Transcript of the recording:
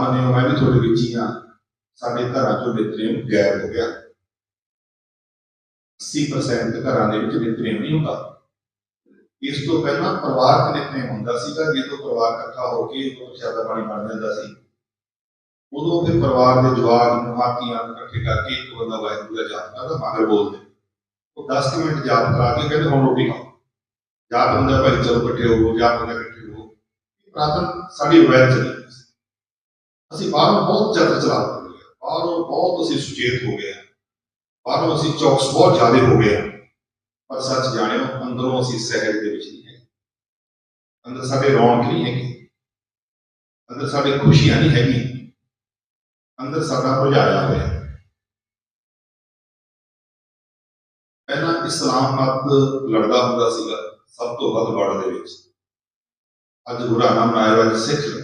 ਮੰਨਿਓ ਮੈਂ ਵੀ ਤੁਹਾਡੇ ਵਿੱਚ ਹੀ ਆ ਸਾਡੇ ਘਰਾਂ ਚੋਂ ਨਿਤਨੇਮ ਗਾਇਬ ਹੋ ਗਿਆ। 80% ਘਰਾਂ ਦੇ ਵਿੱਚ ਨਿਤਨੇਮ ਨਹੀਂ ਹੁੰਦਾ। ਇਸ ਤੋਂ ਪਹਿਲਾਂ ਪਰਿਵਾਰਕ ਨਿਤਨੇਮ ਹੁੰਦਾ ਸੀਗਾ। ਜਦੋਂ ਪਰਿਵਾਰ ਇਕੱਠਾ ਹੋ ਕੇ ਉਹ ਸ਼ਬਦ ਬਾਣੀ ਬਣ ਜਾਂਦਾ ਸੀ। ਉਦੋਂ ਫਿਰ ਪਰਿਵਾਰ ਦੇ ਜਵਾਗ ਨੂੰ ਹਾਕੀਆਂ ਨੂੰ ਇਕੱਠੇ ਕਰਕੇ ਇੱਕ ਬੰਦਾ ਵਾਹਿਗੁਰੂ ਦਾ ਜਾਪ ਕਰਦਾ ਮਗਰ ਬੋਲਦੇ। ਉਹ 10 ਮਿੰਟ ਜਾਪ ਕਰਾ ਕੇ ਕਹਿੰਦੇ, ਹੁਣ ਰੋਟੀ ਖਾਓ। ਜਾਪ ਹੁੰਦਾ ਭਾਈ ਚਲੋ ਇਕੱਠੇ ਹੋਵੋ ਜਾਪ ਹੁੰਦਾ ਇਕੱਠੇ ਹੋਵੋ ਪ੍ਰਾਤਨ ਸਾਡੀ ਰਵਾਇਤ ਚਲੀ ਅਸੀਂ ਬਾਹਰੋਂ ਬਹੁਤ ਜ਼ਿਆਦਾ ਚਲਾਕ ਬਾਹਰੋਂ ਬਹੁਤ ਅਸੀਂ ਸੁਚੇਤ ਹੋ ਗਏ ਹਾਂ। ਬਾਹਰੋਂ ਅਸੀਂ ਚੌਕਸ ਬਹੁਤ ਜ਼ਿਆਦਾ ਹੋ ਗਏ ਹਾਂ। ਪਰ ਸੱਚ ਜਾਣਿਓ, ਅੰਦਰੋਂ ਅਸੀਂ ਸਹਿਜ ਦੇ ਵਿੱਚ ਨਹੀਂ ਹੈਗੇ। ਅੰਦਰ ਸਾਡੇ ਰੌਣਕ ਨਹੀਂ ਹੈਗੀ। ਅੰਦਰ ਸਾਡੇ ਖੁਸ਼ੀਆਂ ਨਹੀਂ ਹੈਗੀਆਂ। ਅੰਦਰ ਸਾਡਾ ਭੁਜਾਇਆ ਹੋਇਆ। ਪਹਿਲਾਂ ਇਸਲਾਮ ਮਤ ਲੜਦਾ ਹੁੰਦਾ ਸੀਗਾ, ਸਭ ਤੋਂ ਵੱਧ ਵੜ ਦੇ ਵਿੱਚ। ਅੱਜ ਬੁਰਾ ਨਾਮ ਆਇਆ ਹੋਇਆ ਸਿੱਖ